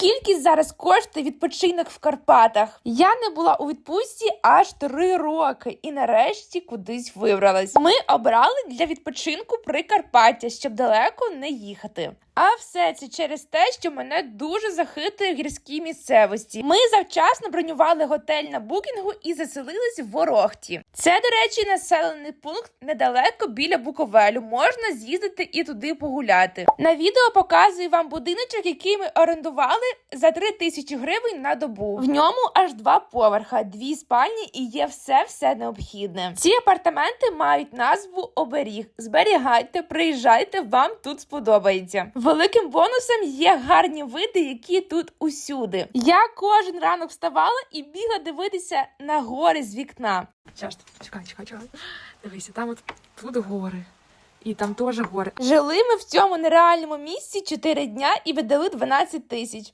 Скільки зараз коштує відпочинок в Карпатах? Я не була у відпустці аж три роки і нарешті кудись вибралась. Ми обрали для відпочинку Прикарпаття, щоб далеко не їхати. А все це через те, що мене дуже захитує в гірській місцевості. Ми завчасно бронювали готель на букінгу і заселились в Ворохті. Це, до речі, населений пункт недалеко біля Буковелю. Можна з'їздити і туди погуляти. На відео показую вам будиночок, який ми орендували за 3 тисячі гривень на добу. В ньому аж два поверха, дві спальні і є все все необхідне. Ці апартаменти мають назву оберіг. Зберігайте, приїжджайте, вам тут сподобається. Великим бонусом є гарні види, які тут усюди. Я кожен ранок вставала і бігла дивитися на гори з вікна. Щас, чекай, чекай, чекай. Дивися, там от тут гори. І там теж гори. Жили ми в цьому нереальному місці 4 дня і видали 12 тисяч.